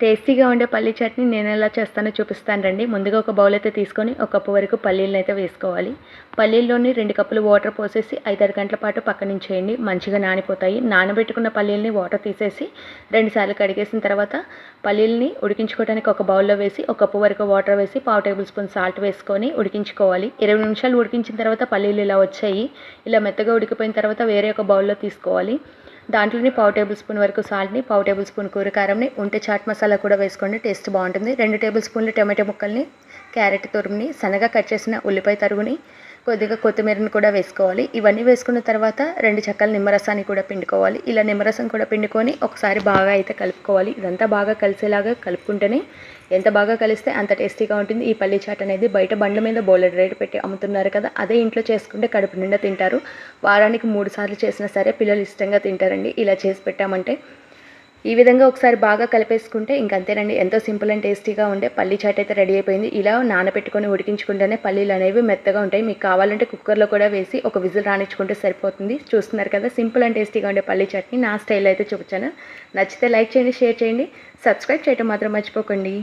టేస్టీగా ఉండే పల్లీ చట్నీ నేను ఎలా చేస్తానో చూపిస్తాను రండి. ముందుగా ఒక బౌల్ అయితే తీసుకొని ఒక కప్పు వరకు పల్లీలను అయితే వేసుకోవాలి. పల్లీల్లోని రెండు కప్పులు వాటర్ పోసేసి ఐదారు గంటల పాటు పక్కన వేయండి మంచిగా నానిపోతాయి. నానబెట్టుకున్న పల్లీలని వాటర్ తీసేసి రెండుసార్లు కడిగేసిన తర్వాత పల్లీలని ఉడికించుకోవడానికి ఒక బౌల్లో వేసి ఒక కప్పు వరకు వాటర్ వేసి పావు టేబుల్ స్పూన్ సాల్ట్ వేసుకొని ఉడికించుకోవాలి. ఇరవై నిమిషాలు ఉడికించిన తర్వాత పల్లీలు ఇలా వచ్చాయి. ఇలా మెత్తగా ఉడికిపోయిన తర్వాత వేరే ఒక బౌల్లో తీసుకోవాలి. దాంట్లోని పావు టేబుల్ స్పూన్ వరకు సాల్ట్ని పావు టేబుల్ స్పూన్ కూరకారంని ఉంటే చాట్ మసాలా కూడా వేసుకోండి టేస్ట్ బాగుంటుంది. రెండు టేబుల్ స్పూన్లు టమాటో ముక్కల్ని క్యారెట్ తురుముని సన్నగా కట్ చేసిన ఉల్లిపాయ తరుగుని కొద్దిగా కొత్తిమీరని కూడా వేసుకోవాలి. ఇవన్నీ వేసుకున్న తర్వాత రెండు చెక్కల నిమ్మరసాన్ని కూడా పిండుకోవాలి. ఇలా నిమ్మరసం కూడా పిండుకొని ఒకసారి బాగా అయితే కలుపుకోవాలి. ఇదంతా బాగా కలిసేలాగా కలుపుకుంటేనే ఎంత బాగా కలిస్తే అంత టేస్టీగా ఉంటుంది. ఈ పల్లి చాట్ అనేది బయట బండ్ల మీద బౌలెడ్ రేటు పెట్టి అమ్ముతున్నారు కదా అదే ఇంట్లో చేసుకుంటే కడుపు నిండా తింటారు. వారానికి మూడు సార్లు చేసినా సరే పిల్లలు ఇష్టంగా తింటారండి. ఇలా చేసి పెట్టామంటే ఈ విధంగా ఒకసారి బాగా కలిపేసుకుంటే ఇంకంతేనండి ఎంతో సింపుల్ అండ్ టేస్టీగా ఉండే పల్లీ చాట్ అయితే రెడీ అయిపోయింది. ఇలా నానబెట్టుకొని ఉడికించుకుంటేనే పల్లీలు అనేవి మెత్తగా ఉంటాయి. మీకు కావాలంటే కుక్కర్లో కూడా వేసి ఒక విజిల్ రానిచ్చుకుంటే సరిపోతుంది. చూస్తున్నారు కదా సింపుల్ అండ్ టేస్టీగా ఉండే పల్లీ చాట్ని నా స్టైల్ అయితే చూపించాను. నచ్చితే లైక్ చేయండి షేర్ చేయండి. సబ్స్క్రైబ్ చేయటం మాత్రం మర్చిపోకండి.